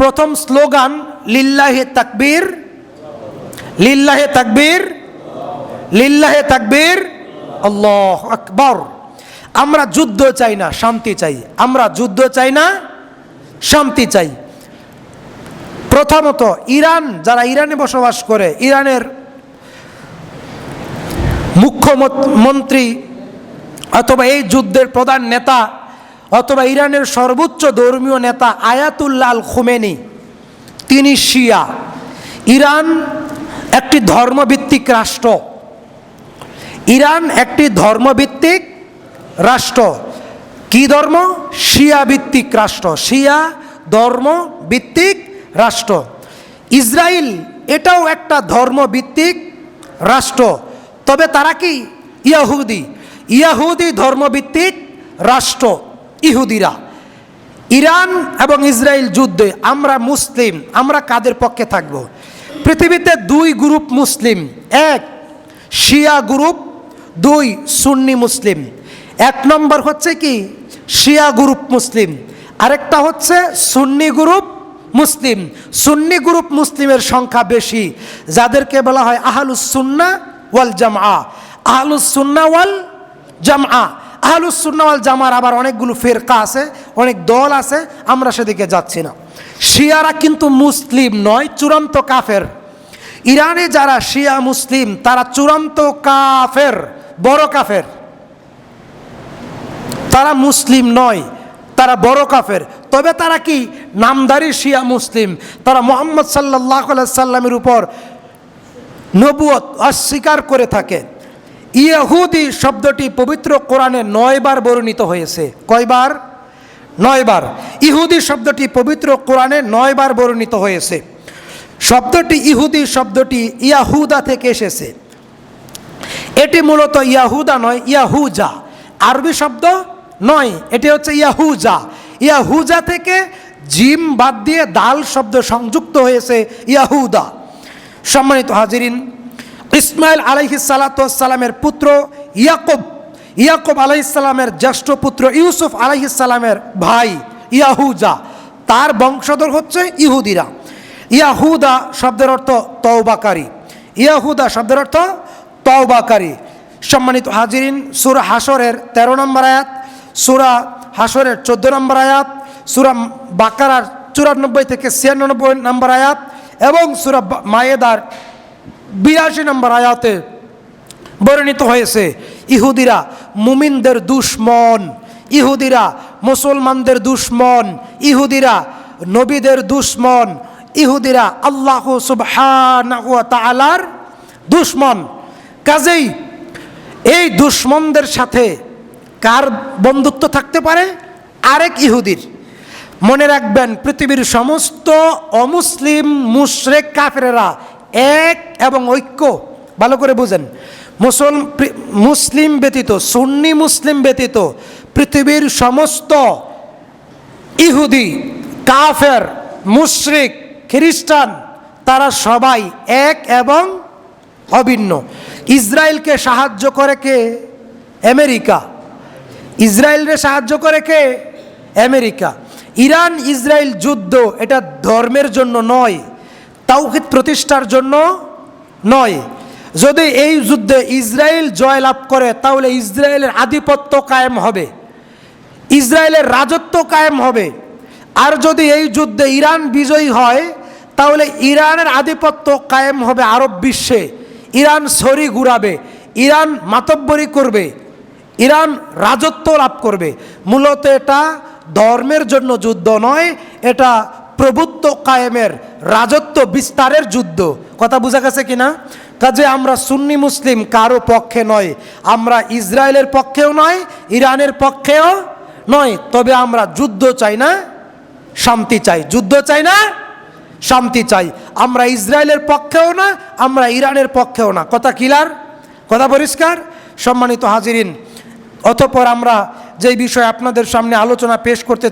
প্রথম স্লোগান, লিল্লাহে তাকবীর লিল্লাহে তাকবীর লিল্লাহে তাকবীর, আল্লাহ আকবর। আমরা যুদ্ধ চাই না, শান্তি চাই। আমরা যুদ্ধ চাই না, শান্তি চাই। প্রথমত ইরান, যারা ইরানে বসবাস করে, ইরানের মুখ্যমন্ত্রী অথবা এই যুদ্ধের প্রধান নেতা অথবা ইরানের সর্বোচ্চ ধর্মীয় নেতা আয়াতুল্লাহ আল খুমেনি, তিনি শিয়া। ইরান একটি ধর্মভিত্তিক রাষ্ট্র। ইরান একটি ধর্মভিত্তিক রাষ্ট্র। কি ধর্ম? শিয়া ভিত্তিক রাষ্ট্র। শিয়া ধর্ম ভিত্তিক রাষ্ট্র। ইসরায়েল এটাও একটা ধর্মভিত্তিক রাষ্ট্র। তবে তারা কি? ইয়াহুদি। ইয়াহুদি ধর্মভিত্তিক রাষ্ট্র। ইহুদিরা। ইরান এবং ইসরায়েল যুদ্ধে আমরা মুসলিম, আমরা কাদের পক্ষে থাকব? পৃথিবীতে দুই গ্রুপ মুসলিম, এক শিয়া গ্রুপ, দুই সুন্নি মুসলিম। এক নম্বর হচ্ছে কি? শিয়া গ্রুপ মুসলিম। আরেকটা হচ্ছে সুন্নি গ্রুপ মুসলিম। সুন্নি গ্রুপ মুসলিমের সংখ্যা বেশি, যাদেরকে বলা হয় আহলুস সুন্না ওয়াল জামা আহলুস সুন্না ওয়াল জামা আহলুস সুন্নাওয়াল জামার আবার অনেকগুলো ফেরকা আছে, অনেক দল আছে, আমরা সেদিকে যাচ্ছি না। শিয়ারা কিন্তু মুসলিম নয়, চূড়ান্ত কাফের। ইরানে যারা শিয়া মুসলিম, তারা চূড়ান্ত কাফের, বড় কাফের। তারা মুসলিম নয়, তারা বড় কাফের। তবে তারা কি নামদারি শিয়া মুসলিম? তারা মোহাম্মদ সাল্লাহ সাল্লামের উপর নবুয়ত অস্বীকার করে থাকে। ইয়াহুদি শব্দটি পবিত্র কোরআনে নয়বার বর্ণিত হয়েছে। কয়বার? নয়বার। ইহুদি শব্দটি পবিত্র কোরআনে নয়বার বর্ণিত হয়েছে। শব্দটি ইহুদি শব্দটি ইয়াহুদা থেকে এসেছে। এটি মূলত ইয়াহুদা নয়, ইয়াহুজা। আরবি শব্দ নয়, এটি হচ্ছে ইয়াহুজা। ইয়াহুজা থেকে জিম বাদ দিয়ে দাল শব্দ সংযুক্ত হয়েছে ইয়াহুদা। সম্মানিত হাজিরিন ইসমাইল সালাতামের পুত্র ইয়াকুব। ইয়াকুব আলাইসাল্লামের জ্যেষ্ঠ পুত্র ইউসুফ আলাইহিসাল্লামের ভাই ইয়াহুজা তার বংশধর হচ্ছে ইহুদিরা। ইয়াহুদা শব্দের অর্থ তওবাকারী। ইয়াহুদা শব্দের অর্থ তওবাকারী। সম্মানিত হাজিরিন, সুরা হাসরের ১৩ নম্বর আয়াত, সুরা হাসরের চোদ্দ নম্বর আয়াত, সুরা বাকারার চুরানব্বই থেকে ছিয়ানব্বই নম্বর আয়াত এবং সুরা মায়েদার বিরাশি নম্বর আয়াতে বর্ণিত হয়েছে, ইহুদিরা মুমিনদের দুশ্মন, ইহুদিরা মুসলমানদের দুশ্মন, ইহুদিরা নবীদের দুশ্মন, ইহুদিরা আল্লাহ সুবহানার দুশ্মন। কাজেই এই দুশ্মনদের সাথে কার বন্ধুত্ব থাকতে পারে? আরেক ইহুদির। মনে রাখবেন, পৃথিবীর সমস্ত অমুসলিম মুশরেক কাফেরেরা এক এবং ঐক্য, ভালো করে বুঝেন। মুসল মুসলিম ব্যতীত, সুন্নি মুসলিম ব্যতীত, পৃথিবীর সমস্ত ইহুদি, কাফের, মুশরিক, খ্রিস্টান, তারা সবাই এক এবং অভিন্ন। ইসরায়েলকে সাহায্য করে কে? আমেরিকা। ইসরায়েলকে সাহায্য করে কে? আমেরিকা। ইরান ইসরায়েল যুদ্ধ এটা ধর্মের জন্য নয় তাওহিদ প্রতিষ্ঠার জন্য নয়। যদি এই যুদ্ধে ইসরায়েল জয়লাভ করে, তাহলে ইসরায়েলের আধিপত্য কায়েম হবে, ইসরায়েলের রাজত্ব কায়েম হবে। আর যদি এই যুদ্ধে ইরান বিজয়ী হয়, তাহলে ইরানের আধিপত্য কায়েম হবে আরব বিশ্বে। ইরান সরি ঘুরাবে, ইরান মাতব্বরি করবে, ইরান রাজত্ব লাভ করবে। মূলত এটা ধর্মের জন্য যুদ্ধ নয়, এটা প্রভুত্ব কায়েমের রাজত্ব বিস্তারের যুদ্ধ। কথা বোঝা গেছে কিনা? কাজে আমরা সুন্নি মুসলিম কারও পক্ষে নয়। আমরা ইসরায়েলের পক্ষেও নয়, ইরানের পক্ষেও নয়। তবে আমরা যুদ্ধ চাই না, শান্তি চাই। যুদ্ধ চাই না, শান্তি চাই। আমরা ইসরায়েলের পক্ষেও না, আমরা ইরানের পক্ষেও না। কথা কিলার? কথা পরিষ্কার? সম্মানিত হাজিরিন, অতপর আমরা যেই বিষয়ে আপনাদের সামনে আলোচনা পেশ করতে